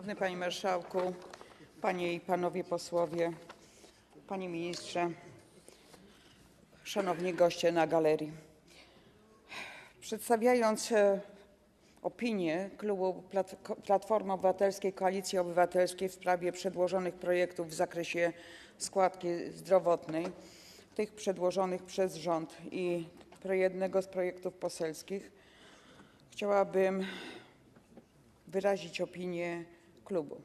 Szanowny Panie Marszałku, Panie i Panowie Posłowie, Panie Ministrze, Szanowni Goście na galerii! Przedstawiając e, opinię klubu Platformy Obywatelskiej - Koalicji Obywatelskiej w sprawie przedłożonych projektów w zakresie składki zdrowotnej, tych przedłożonych przez rząd i jednego z projektów poselskich, chciałabym wyrazić opinię klubu.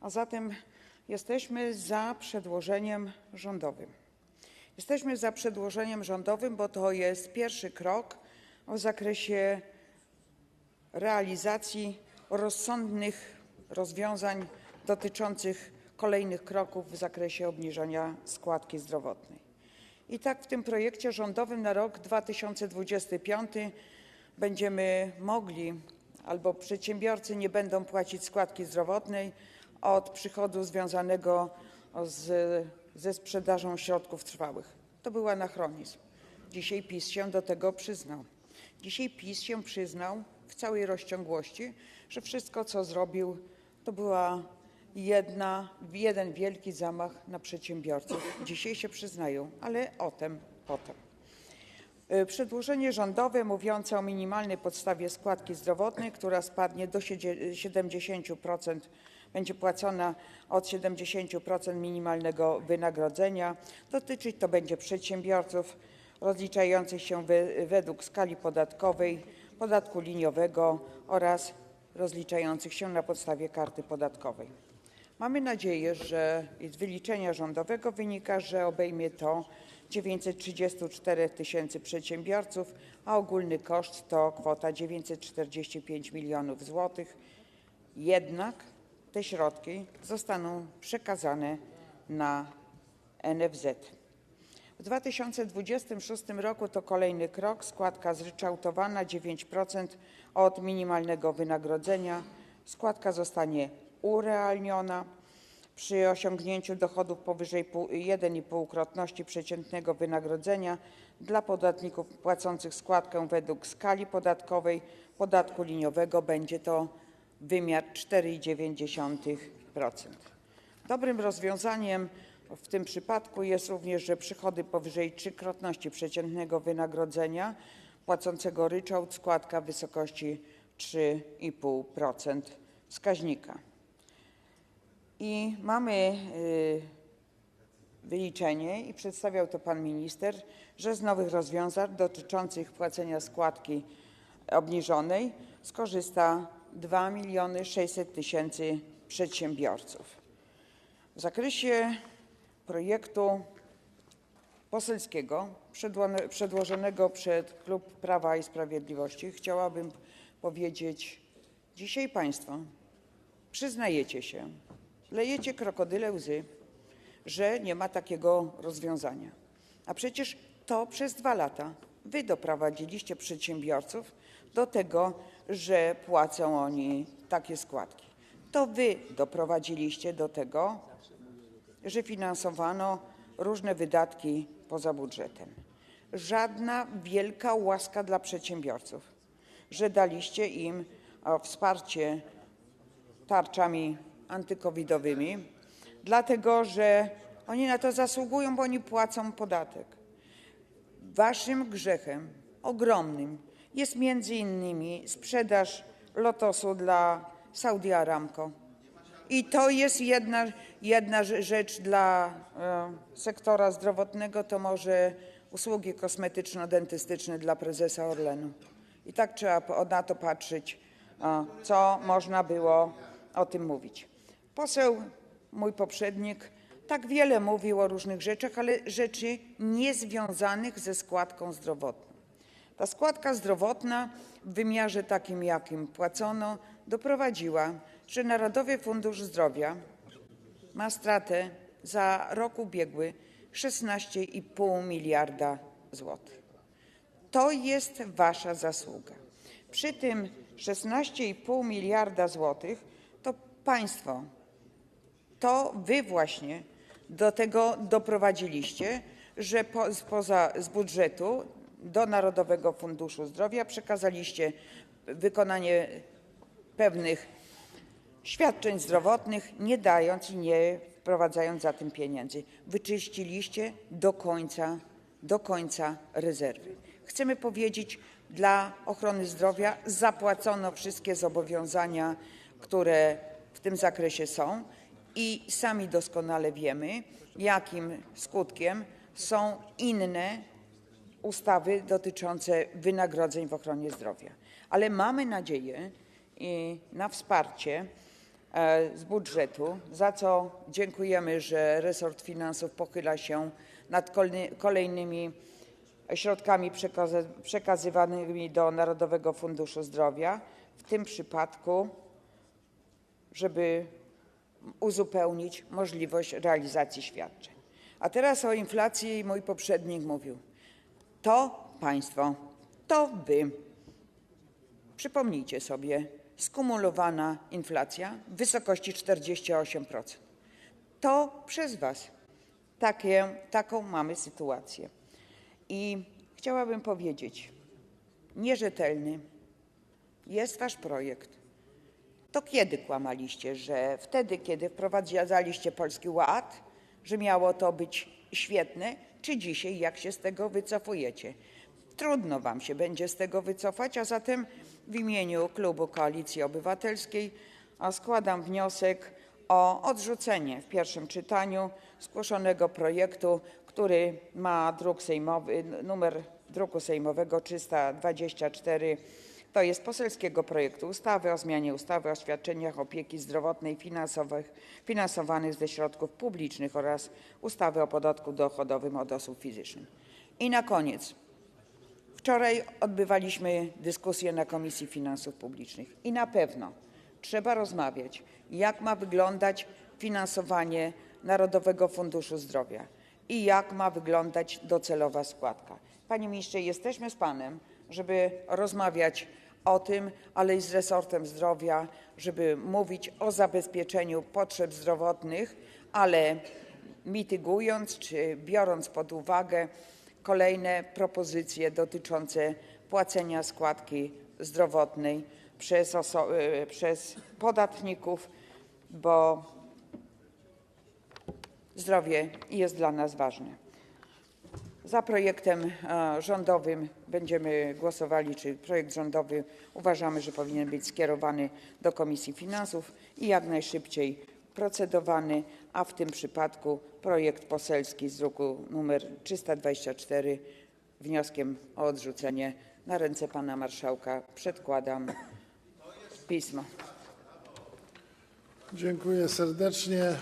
A zatem jesteśmy za przedłożeniem rządowym. Jesteśmy za przedłożeniem rządowym, bo to jest pierwszy krok w zakresie realizacji rozsądnych rozwiązań dotyczących kolejnych kroków w zakresie obniżania składki zdrowotnej. I tak w tym projekcie rządowym na rok 2025 będziemy mogli albo przedsiębiorcy nie będą płacić składki zdrowotnej od przychodu związanego ze sprzedażą środków trwałych. To był anachronizm. Dzisiaj PiS się do tego przyznał. Dzisiaj PiS się przyznał w całej rozciągłości, że wszystko, co zrobił, to była jedna, jeden wielki zamach na przedsiębiorców. Dzisiaj się przyznają, ale o tym potem. Y, przedłożenie rządowe mówiące o minimalnej podstawie składki zdrowotnej, która spadnie do 70%, będzie płacona od 70% minimalnego wynagrodzenia. Dotyczyć to będzie przedsiębiorców rozliczających się według skali podatkowej, podatku liniowego oraz rozliczających się na podstawie karty podatkowej. Mamy nadzieję, że z wyliczenia rządowego wynika, że obejmie to 934 tysięcy przedsiębiorców, a ogólny koszt to kwota 945 milionów złotych. Jednak te środki zostaną przekazane na NFZ. W 2026 roku to kolejny krok, składka zryczałtowana 9% od minimalnego wynagrodzenia. Składka zostanie urealniona przy osiągnięciu dochodów powyżej 1,5-krotności przeciętnego wynagrodzenia dla podatników płacących składkę według skali podatkowej podatku liniowego będzie to wymiar 4,9%. Dobrym rozwiązaniem w tym przypadku jest również, że przychody powyżej trzykrotności przeciętnego wynagrodzenia płacącego ryczałt składka w wysokości 3,5% wskaźnika. I mamy y, wyliczenie, i przedstawiał to pan minister, że z nowych rozwiązań dotyczących płacenia składki obniżonej skorzysta 2 600 tysięcy przedsiębiorców. W zakresie projektu poselskiego przedłożonego przez klub Prawa i Sprawiedliwości chciałabym powiedzieć: dzisiaj państwo przyznajecie się, lejecie krokodyle łzy, że nie ma takiego rozwiązania, a przecież to przez dwa lata wy doprowadziliście przedsiębiorców do tego, że płacą oni takie składki. To wy doprowadziliście do tego, że finansowano różne wydatki poza budżetem. Żadna wielka łaska dla przedsiębiorców, że daliście im wsparcie tarczami antykowidowymi, dlatego że oni na to zasługują, bo oni płacą podatek. Waszym grzechem ogromnym jest innymi sprzedaż Lotosu dla Saudi Aramco. I to jest jedna, jedna rzecz dla e, sektora zdrowotnego, to może usługi kosmetyczno-dentystyczne dla prezesa Orlenu. I tak trzeba na to patrzeć, co można było o tym mówić. Poseł, mój poprzednik, tak wiele mówił o różnych rzeczach, ale rzeczy niezwiązanych ze składką zdrowotną. Ta składka zdrowotna w wymiarze takim, jakim płacono, doprowadziła, że Narodowy Fundusz Zdrowia ma stratę za rok ubiegły 16,5 miliarda złotych. To jest wasza zasługa. Przy tym 16,5 miliarda złotych to państwo to wy właśnie do tego doprowadziliście, że z budżetu do Narodowego Funduszu Zdrowia przekazaliście wykonanie pewnych świadczeń zdrowotnych, nie dając i nie wprowadzając za tym pieniędzy. Wyczyściliście do końca rezerwy. Chcemy powiedzieć, dla ochrony zdrowia zapłacono wszystkie zobowiązania, które w tym zakresie są i sami doskonale wiemy, jakim skutkiem są inne ustawy dotyczące wynagrodzeń w ochronie zdrowia. Ale mamy nadzieję i na wsparcie e, z budżetu, za co dziękujemy, że resort finansów pochyla się nad kolejnymi środkami przekazywanymi do Narodowego Funduszu Zdrowia, w tym przypadku, żeby uzupełnić możliwość realizacji świadczeń. A teraz o inflacji mój poprzednik mówił. To państwo, to wy. Przypomnijcie sobie, skumulowana inflacja w wysokości 48%. To przez was. Takie, taką mamy sytuację. I chciałabym powiedzieć, nierzetelny jest wasz projekt. To kiedy kłamaliście, że wtedy, kiedy wprowadzaliście Polski Ład, że miało to być świetne, czy dzisiaj, jak się z tego wycofujecie? Trudno wam się będzie z tego wycofać, a zatem w imieniu klubu Koalicji Obywatelskiej składam wniosek o odrzucenie w pierwszym czytaniu zgłoszonego projektu, który ma druk sejmowy, numer druku sejmowego 324 jest poselskiego projektu ustawy o zmianie ustawy o świadczeniach opieki zdrowotnej finansowanych ze środków publicznych oraz ustawy o podatku dochodowym od osób fizycznych. I na koniec. Wczoraj odbywaliśmy dyskusję na Komisji Finansów Publicznych i na pewno trzeba rozmawiać, jak ma wyglądać finansowanie Narodowego Funduszu Zdrowia i jak ma wyglądać docelowa składka. Panie ministrze, jesteśmy z panem, żeby rozmawiać o tym, ale i z resortem zdrowia, żeby mówić o zabezpieczeniu potrzeb zdrowotnych, ale mitygując czy biorąc pod uwagę kolejne propozycje dotyczące płacenia składki zdrowotnej przez, przez podatników, bo zdrowie jest dla nas ważne. Za projektem e, rządowym będziemy głosowali, czy projekt rządowy uważamy, że powinien być skierowany do Komisji Finansów i jak najszybciej procedowany, a w tym przypadku projekt poselski z druku nr 324 wnioskiem o odrzucenie na ręce pana marszałka przedkładam pismo. Dziękuję serdecznie.